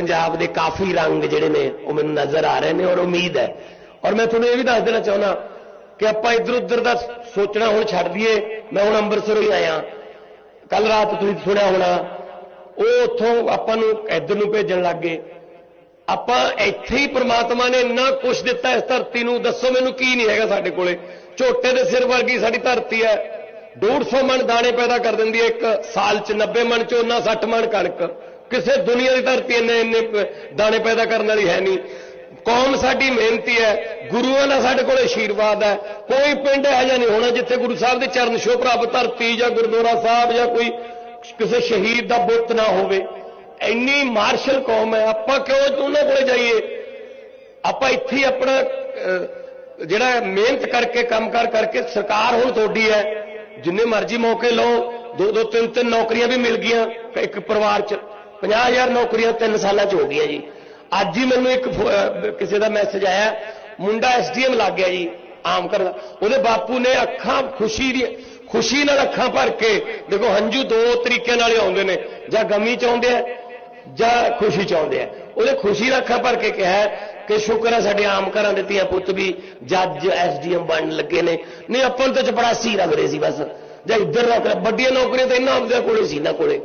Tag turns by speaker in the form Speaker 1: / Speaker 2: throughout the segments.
Speaker 1: ਪੰਜਾਬ ਦੇ ਕਾਫੀ ਰੰਗ ਜਿਹੜੇ ਨੇ, ਉਹ ਮੈਨੂੰ ਨਜ਼ਰ ਆ ਰਹੇ ਨੇ ਔਰ ਉਮੀਦ ਹੈ। ਔਰ ਮੈਂ ਤੁਹਾਨੂੰ ਇਹ ਵੀ ਦੱਸ ਦੇਣਾ ਚਾਹੁੰਦਾ ਕਿ ਆਪਾਂ ਇੱਧਰ ਉੱਧਰ ਦਾ ਸੋਚਣਾ ਹੁਣ ਛੱਡ ਦਈਏ, ਮੈਂ ਹੁਣ ਅੰਮ੍ਰਿਤਸਰ ਹੀ ਆਇਆ। ਕੱਲ ਰਾਤ ਤੁਸੀਂ ਸੁਣਿਆ ਹੋਣਾ, ਉਹ ਉੱਥੋਂ ਆਪਾਂ ਨੂੰ ਇੱਧਰ ਨੂੰ ਭੇਜਣ ਲੱਗ ਗਏ। ਆਪਾਂ ਇੱਥੇ ਹੀ ਪ੍ਰਮਾਤਮਾ ਨੇ ਇੰਨਾ ਕੁਝ ਦਿੱਤਾ ਇਸ ਧਰਤੀ ਨੂੰ, ਦੱਸੋ ਮੈਨੂੰ ਕੀ ਨਹੀਂ ਹੈਗਾ ਸਾਡੇ ਕੋਲੇ। ਝੋਟੇ ਦੇ ਸਿਰ ਵਰਗੀ ਸਾਡੀ ਧਰਤੀ ਹੈ। 150 ਮਣ ਦਾਣੇ ਪੈਦਾ ਕਰ ਦਿੰਦੀ ਹੈ ਇੱਕ, ਸਾਲ ਚ 90 ਮਣ ਚ ਉਹਨਾਂ 60 ਮਣ ਕਣਕ। ਕਿਸੇ ਦੁਨੀਆ ਦੀ ਧਰਤੀ ਇੰਨੇ ਇੰਨੇ ਦਾਣੇ ਪੈਦਾ ਕਰਨ ਵਾਲੀ ਹੈ ਨਹੀਂ। ਕੌਮ ਸਾਡੀ ਮਿਹਨਤੀ ਹੈ, ਗੁਰੂਆਂ ਦਾ ਸਾਡੇ ਕੋਲ ਆਸ਼ੀਰਵਾਦ ਹੈ। ਕੋਈ ਪਿੰਡ ਇਹੋ ਜਿਹਾ ਨਹੀਂ ਹੋਣਾ ਜਿੱਥੇ ਗੁਰੂ ਸਾਹਿਬ ਦੇ ਚਰਨ ਛੋਹ ਪ੍ਰਾਪਤ ਧਰਤੀ ਜਾਂ ਗੁਰਦੁਆਰਾ ਸਾਹਿਬ ਜਾਂ ਕੋਈ ਕਿਸੇ ਸ਼ਹੀਦ ਦਾ ਬੁੱਤ ਨਾ ਹੋਵੇ। ਇੰਨੀ ਮਾਰਸ਼ਲ ਕੌਮ ਹੈ, ਆਪਾਂ ਕਿਉਂ ਉਹਨਾਂ ਕੋਲੇ ਜਾਈਏ? ਆਪਾਂ ਇੱਥੇ ਆਪਣਾ ਜਿਹੜਾ ਮਿਹਨਤ ਕਰਕੇ, ਕੰਮਕਾਰ ਕਰਕੇ ਸਰਕਾਰ ਹੁਣ ਤੁਹਾਡੀ ਹੈ। ਜਿੰਨੇ ਮਰਜ਼ੀ ਮੌਕੇ ਲਓ ਦੋ ਦੋ ਤਿੰਨ ਤਿੰਨ ਨੌਕਰੀਆਂ ਵੀ ਮਿਲ ਗਈਆਂ ਇੱਕ ਪਰਿਵਾਰ 'ਚ। 50000 ਨੌਕਰੀਆਂ ਤਿੰਨ ਸਾਲਾਂ 'ਚ ਹੋ ਗਈਆਂ ਜੀ। ਅੱਜ ਹੀ ਮੈਨੂੰ ਇੱਕ ਕਿਸੇ ਦਾ ਮੈਸੇਜ ਆਇਆ, ਮੁੰਡਾ ਐਸਡੀਐਮ ਲੱਗ ਗਿਆ ਜੀ, ਆਮ ਕਰ ਉਹਦੇ ਬਾਪੂ ਨੇ ਅੱਖਾਂ ਖੁਸ਼ੀ ਦੀ ਖੁਸ਼ੀ ਨਾਲ ਅੱਖਾਂ ਭਰ ਕੇ, ਦੇਖੋ ਹੰਝੂ ਦੋ ਤਰੀਕੇ ਨਾਲ ਆਉਂਦੇ ਨੇ। ਜਾਂ ਗਮੀ ਚ ਆਉਂਦੇ ਆ, ਜਾਂ ਖੁਸ਼ੀ ਚ ਆਉਂਦੇ ਆ। ਉਹਨੇ ਖੁਸ਼ੀ ਨਾਲ ਅੱਖਾਂ ਭਰ ਕੇ ਕਿਹਾ ਕਿ ਸ਼ੁਕਰ ਹੈ ਸਾਡੇ ਆਮ ਘਰਾਂ ਦੇ ਧੀਆਂ ਪੁੱਤ ਵੀ ਜੱਜ ਐਸਡੀਐਮ ਬਣਨ ਲੱਗੇ ਨੇ। ਨਹੀਂ, ਆਪਾਂ ਨੂੰ ਤਾਂ ਚਪੜਾਸੀ ਲੱਗ ਰਹੇ ਸੀ ਬਸ। ਜਾਂ ਇੱਧਰ ਰੱਖ ਵੱਡੀਆਂ ਨੌਕਰੀਆਂ ਤਾਂ ਇਹਨਾਂ ਆਪਦੇ ਕੋਲੇ ਸੀ ਨਾ ਕੋਲੇ।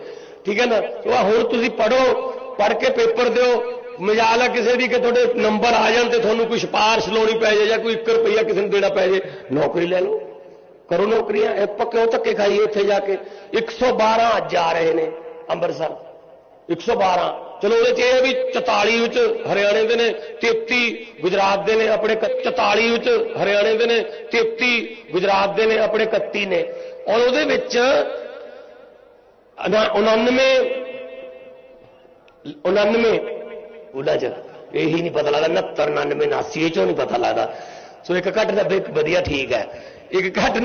Speaker 1: ਠੀਕ ਹੈ ਨਾ? ਉਹ ਆਹ ਹੁਣ ਤੁਸੀਂ ਪੜੋ ਪੜ ਕੇ ਪੇਪਰ ਦਿਓ। ਮਜਾਲ ਆ ਕਿਸੇ ਦੀ ਕਿ ਤੁਹਾਡੇ ਨੰਬਰ ਆ ਜਾਣ ਤੇ ਤੁਹਾਨੂੰ ਕੋਈ ਸਿਫਾਰਿਸ਼ ਲਾਉਣੀ ਪੈ ਜਾਏ ਜਾਂ ਕੋਈ 1 ਰੁਪਈਆ ਕਿਸੇ ਨੂੰ ਦੇਣਾ ਪੈ ਜਾਏ। ਨੌਕਰੀ ਲੈ ਲਓ। ਕਰੋ ਨੌਕਰੀਆਂ, ਇਹ ਆਪਾਂ ਕਿਉਂ ਧੱਕੇ ਖਾਈਏ ਇੱਥੇ ਜਾ ਕੇ। 112 ਅੱਜ ਆ ਰਹੇ ਨੇ ਅੰਮ੍ਰਿਤਸਰ। 112 ਚਲੋ, ਉਹਦੇ ਚ ਇਹ ਹੈ ਵੀ 44 ਵਿੱਚ ਹਰਿਆਣੇ ਦੇ ਨੇ 33 ਗੁਜਰਾਤ ਦੇ ਨੇ ਆਪਣੇ ਕ- 44 ਵਿੱਚ ਹਰਿਆਣੇ ਦੇ ਨੇ 33 ਗੁਜਰਾਤ ਦੇ ਨੇ ਆਪਣੇ 31 ਨੇ। ਔਰ ਉਹਦੇ ਵਿੱਚ ਉਨਾ- 99 99 ਉਹਨਾਂ ਚ ਇਹੀ ਨਹੀਂ ਪਤਾ ਲੱਗਦਾ 69 99 89 ਇਹ ਚੋਂ ਨਹੀਂ ਪਤਾ ਲੱਗਦਾ ਸੋ ਇੱਕ ਘੱਟ ਦਾ ਇੱਕ ਵਧੀਆ ਠੀਕ ਹੈ ਇੱਕ ਘੱਟ